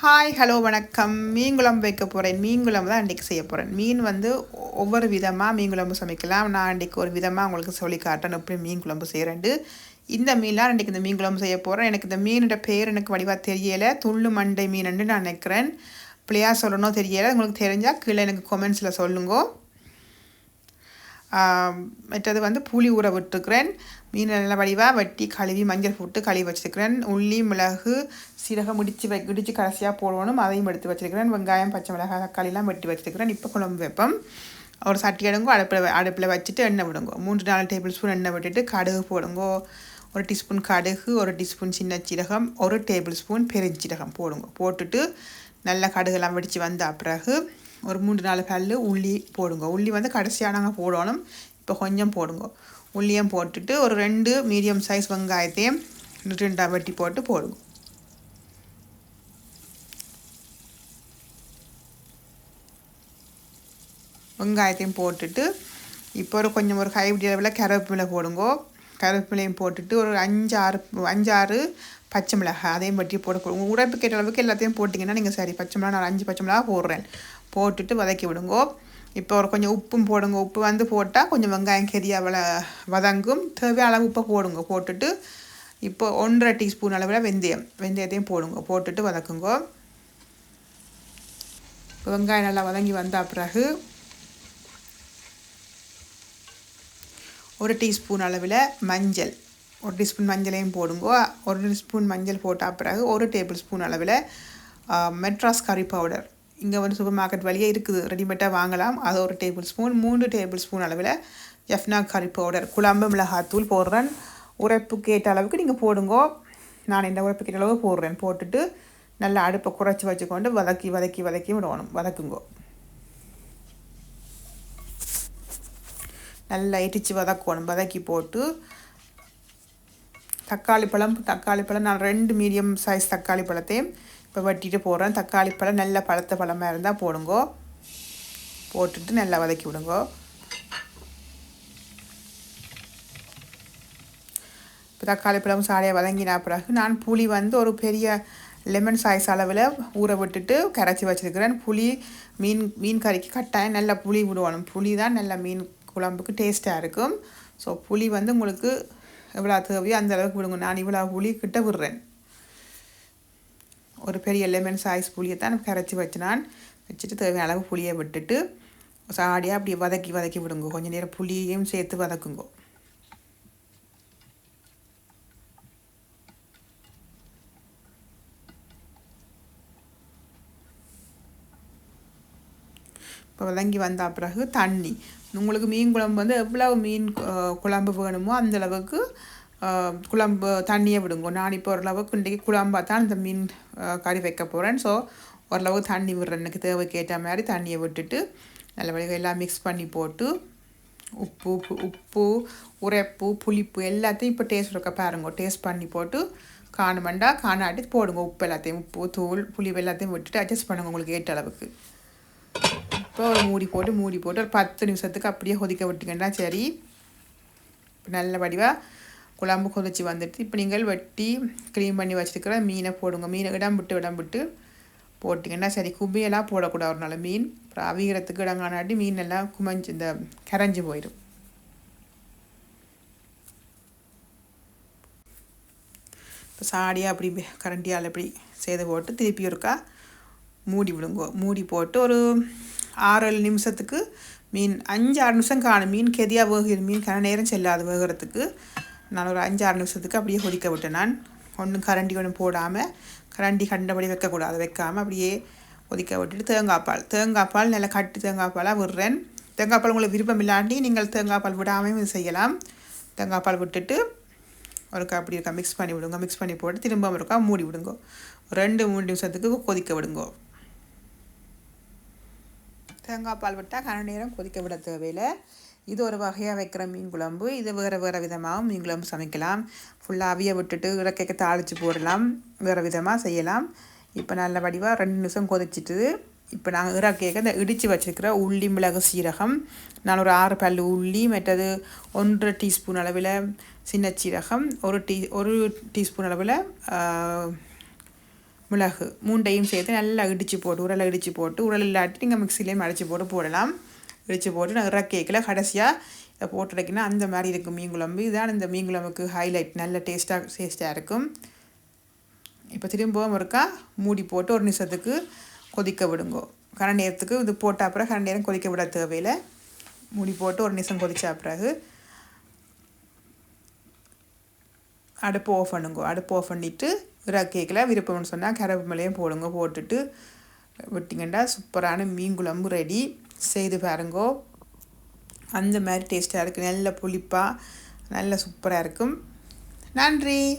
Hi hello வணக்கம். மீன் குழம்பு வைக்க போகிறேன் மீன் குழம்பு தான் அன்றைக்கி செய்ய போகிறேன் மீன் வந்து ஒவ்வொரு விதமாக மீன் குழம்பு சமைக்கலாம். நான் அன்றைக்கி ஒரு விதமாக உங்களுக்கு சொல்லி காட்டேன் எப்படி மீன் குழம்பு செய்கிறேன்ட்டு இந்த மீன்லாம் அன்றைக்கி இந்த மீன் குழம்பு செய்ய போகிறேன் எனக்கு இந்த மீனோட பேர் எனக்கு வடிவாக தெரியலை. துள்ளு மண்டை மீனுன்னு நான் நினைக்கிறேன். பிள்ளையாக சொல்லணும் தெரியலை. உங்களுக்கு தெரிஞ்சால் கீழே எனக்கு கொமெண்ட்ஸில் சொல்லுங்கள் மற்றது வந்து புளி ஊற விட்டுருக்கிறேன் மீன் நல்ல வடிவாக வெட்டி கழுவி மஞ்சள் போட்டு கழுவி வச்சுருக்கிறேன். உள்ளி மிளகு சீரகம் முடிச்சு வை இடித்து கடைசியாக போடணும். அதையும் எடுத்து வச்சுருக்கிறேன். வெங்காயம் பச்சை மிளகாய் தக்காளிலாம் வெட்டி வச்சுருக்கிறேன். இப்போ குழம்பு வைப்போம். ஒரு சட்டி எடுங்கோ அடுப்பில் அடுப்பில் வச்சுட்டு எண்ணெய் விடுங்கோ. மூன்று நாலு டேபிள் ஸ்பூன் எண்ணெய் விட்டுட்டு கடுகு போடுங்கோ. ஒரு டீஸ்பூன் கடுகு ஒரு டீஸ்பூன் சின்ன சீரகம் ஒரு டேபிள் ஸ்பூன் பெருஞ்சீரகம் போடுங்க. போட்டுட்டு நல்லா கடுகெல்லாம் வெடித்து வந்த பிறகு ஒரு மூன்று நாலு கல் உள்ளி போடுங்க. உள்ளி வந்து கடைசியாக நாங்கள் போடணும். இப்போ கொஞ்சம் போடுங்க. உள்ளியும் போட்டுட்டு ஒரு ரெண்டு மீடியம் சைஸ் வெங்காயத்தையும் ரெண்டாக வெட்டி போட்டு போடுங்க. வெங்காயத்தையும் போட்டுட்டு இப்போ ஒரு கொஞ்சம் ஒரு கைப்பிடி அளவில் கருவேப்பிலை போடுங்கோ. கருவேப்பிலையும் போட்டுட்டு ஒரு அஞ்சாறு அஞ்சாறு பச்சை மிளகாய் அதையும் பற்றி போட்டுக்கொடுங்க உங்கள் உடம்பு கேட்ட அளவுக்கு எல்லாத்தையும் போட்டிங்கன்னா நீங்கள் சரி பச்சை மிளகா நான் அஞ்சு பச்சை மிளகா போடுறேன். போட்டுட்டு வதக்கி விடுங்கோ. இப்போ ஒரு கொஞ்சம் உப்பும் போடுங்க. உப்பு வந்து போட்டால் கொஞ்சம் வெங்காயம் கெரியா வள வதங்கும். தேவையான அளவு உப்பை போடுங்க. போட்டுட்டு இப்போ ஒன்றரை டீஸ்பூன் அளவில் வெந்தயம். வெந்தயத்தையும் போடுங்க. போட்டுட்டு வதக்குங்க. இப்போ வெங்காயம் நல்லா வதங்கி வந்த பிறகு ஒரு டீஸ்பூன் அளவில் மஞ்சள். ஒரு டீஸ்பூன் மஞ்சளையும் போடுங்க. ஒரு டீஸ்பூன் மஞ்சள் போட்டால் பிறகு ஒரு டேபிள் ஸ்பூன் அளவில் மெட்ராஸ் கறி பவுடர். இங்கே வந்து சூப்பர் மார்க்கெட் வழியே இருக்குது. ரெடிமேடாக வாங்கலாம். அது ஒரு டேபிள் ஸ்பூன் மூன்று டேபிள் ஸ்பூன் அளவில் எஃப்னா கறி பவுடர். குழம்பு மிளகாத்தூள் போடுறேன். உரைப்பு கேட்ட அளவுக்கு நீங்கள் போடுங்கோ. நான் இந்த உரைப்பு கேட்ட அளவு போடுறேன். போட்டுட்டு நல்லா அடுப்பை குறைச்சி வச்சுக்கொண்டு வதக்கி வதக்கி வதக்கி விடணும். வதக்குங்கோ. நல்லா இடித்து வதக்கணும் வதக்கி போட்டு தக்காளி பழம் தக்காளி பழம் நான் ரெண்டு மீடியம் சைஸ் தக்காளி பழத்தையும் இப்போ வெட்டிட்டு போடுறேன். தக்காளி பழம் நல்ல பழுத்த பழமாக இருந்தால் போடுங்கோ. போட்டுட்டு நல்லா வதக்கி விடுங்கோ. இப்போ தக்காளி பழம் சாலையை வதங்கினா பிறகு நான் புளி வந்து ஒரு பெரிய லெமன் சைஸ் அளவில் ஊற விட்டுட்டு கரைச்சி வச்சுருக்கிறேன். புளி மீன் மீன் கறிக்கு கட்டாயம் நல்லா புளி விடுவணும் புளி தான் நல்லா மீன் குழம்புக்கு டேஸ்ட்டாக இருக்கும். ஸோ புளி வந்து உங்களுக்கு எவ்வளோ தேவையோ அந்த அளவுக்கு விடுங்க. நான் இவ்வளோ புளி கிட்ட விடுறேன். ஒரு பெரிய லெமன் சாய்ஸ் புளியை தான் கரைச்சி வச்சு நான் வச்சுட்டு தேவையான அளவு புளியை விட்டுட்டு சாடியாக அப்படி வதக்கி வதக்கி விடுங்க. கொஞ்சம் நேரம் புளியையும் சேர்த்து வதக்குங்கோ. இப்போ விளங்கி வந்த பிறகு தண்ணி. உங்களுக்கு மீன் குழம்பு வந்து எவ்வளவு மீன் குழம்பு வேணுமோ அந்தளவுக்கு குழம்பு தண்ணியை விடுங்க. நான் இப்போ ஓரளவுக்கு இன்றைக்கி குழம்பாக தான் இந்த மீன் கறி வைக்க போகிறேன் ஸோ ஓரளவுக்கு தண்ணி விடுறேன். எனக்கு தேவைக்கேற்ற மாதிரி தண்ணியை விட்டுட்டு நல்லபடியாக எல்லாம் மிக்ஸ் பண்ணி போட்டு உப்பு உப்பு உரைப்பு புளிப்பு எல்லாத்தையும் இப்போ டேஸ்ட் இருக்க பாருங்க. டேஸ்ட் பண்ணி போட்டு காணுமெண்டா காணாட்டி போடுங்க. உப்பு எல்லாத்தையும் உப்பு தூள் புளி எல்லாத்தையும் விட்டுட்டு அட்ஜஸ்ட் பண்ணுங்கள் உங்களுக்கு ஏற்ற அளவுக்கு. இப்போ ஒரு மூடி போட்டு மூடி போட்டு ஒரு பத்து நிமிஷத்துக்கு அப்படியே கொதிக்க விட்டுங்கன்னா சரி. நல்ல வடிவாக குழம்பு கொதிச்சு வந்துட்டு இப்போ நீங்கள் வெட்டி க்ளீன் பண்ணி வச்சுருக்கிற மீனை போடுங்க. மீனை இடம் விட்டு இடம் விட்டு போட்டிங்கன்னா சரி. குபியெல்லாம் போடக்கூடாது ஒரு நாள். மீன் அப்புறம் அவிகிறதுக்கு இடங்கானாட்டி மீன் எல்லாம் குமஞ்சு இந்த கரைஞ்சி போயிடும். இப்போ சாடியாக அப்படி கரண்டியால் அப்படி செய்து போட்டு திருப்பி ஒருக்கா மூடி விடுங்கோ. மூடி போட்டு ஒரு ஆறு நிமிஷத்துக்கு மீன் அஞ்சு ஆறு நிமிஷம் காணும் மீன் கெதியாக வேகிற மீன் கன நேரம் செல்லாது வேகிறதுக்கு. நான் ஒரு அஞ்சு ஆறு நிமிஷத்துக்கு அப்படியே கொதிக்க விட்டேன் நான். ஒன்றும் கரண்டி ஒன்றும் போடாமல் கரண்டி கண்டபடி வைக்கக்கூடாது. வைக்காமல் அப்படியே கொதிக்க விட்டுட்டு தேங்காய் பால். தேங்காய் பால் நல்லா கட்டி தேங்காய் பாலாக விடுறேன். தேங்காய் பால் உங்களுக்கு விருப்பம் இல்லாட்டி நீங்கள் தேங்காய் பால் விடாமல் இது செய்யலாம். தேங்காய் பால் விட்டுட்டு ஒருக்கா அப்படி இருக்கா மிக்ஸ் பண்ணி விடுங்க. மிக்ஸ் பண்ணி போட்டு திரும்ப ஒருக்கா மூடி விடுங்க. ரெண்டு மூணு நிமிஷத்துக்கு கொதிக்க விடுங்க. தேங்காய் பால் விட்டால் கன நேரம் கொதிக்க விட தேவையில்லை. இது ஒரு வகையாக வைக்கிற மீன் குழம்பு. இது வேறு வேறு விதமாகவும் மீன் குழம்பு சமைக்கலாம். ஃபுல்லாக அவிய விட்டுட்டு இறக்கைக்கு தாளித்து போடலாம். வேறு விதமாக செய்யலாம். இப்போ நல்ல வடிவாக ரெண்டு நிமிஷம் கொதிச்சிட்டு இப்போ நாங்கள் இறக்கைக்கு இந்த இடித்து வச்சுருக்கிற உள்ளி மிளகு சீரகம் நான் ஒரு ஆறு பல் உள்ளி மற்றது ஒன்றரை டீஸ்பூன் அளவில் சின்ன சீரகம் ஒரு டீ ஒரு டீஸ்பூன் அளவில் மிளகு மூண்டையும் சேர்த்து நல்லா இடித்து போட்டு உரலை இடித்து போட்டு உரல் இல்லாட்டி நீங்கள் மிக்சிலேயும் அடைச்சி போட்டு போடலாம். இடித்து போட்டு நான் கேக்கில் கடைசியாக இதை போட்டுடைக்கினா அந்த மாதிரி இருக்கும் மீன் குழம்பு. இதுதான் இந்த மீன் குழம்புக்கு ஹைலைட் நல்ல டேஸ்ட்டாக டேஸ்ட்டாக இருக்கும். இப்போ திரும்பவும் இருக்கா மூடி போட்டு ஒரு நிமிஷத்துக்கு கொதிக்க விடுங்கோ. கரை நேரத்துக்கு இது போட்ட அப்புறம் கரை நேரம் கொதிக்க விட தேவையில்லை. மூடி போட்டு ஒரு நிமிஷம் கொதிச்சா பிறகு அடுப்பு ஆஃப் பண்ணுங்க. அடுப்பு ஆஃப் பண்ணிவிட்டு கேக்கில். விருப்பம்னு சொன்னால் கரப்பு மேலேயும் போடுங்க. போட்டுட்டு விட்டிங்கன்னா சூப்பரான மீன் குழம்பு ரெடி செய்து பாருங்கோ. அந்த மாதிரி டேஸ்ட்டாக இருக்குது நல்ல புளிப்பாக நல்ல சூப்பராக இருக்கும். நன்றி.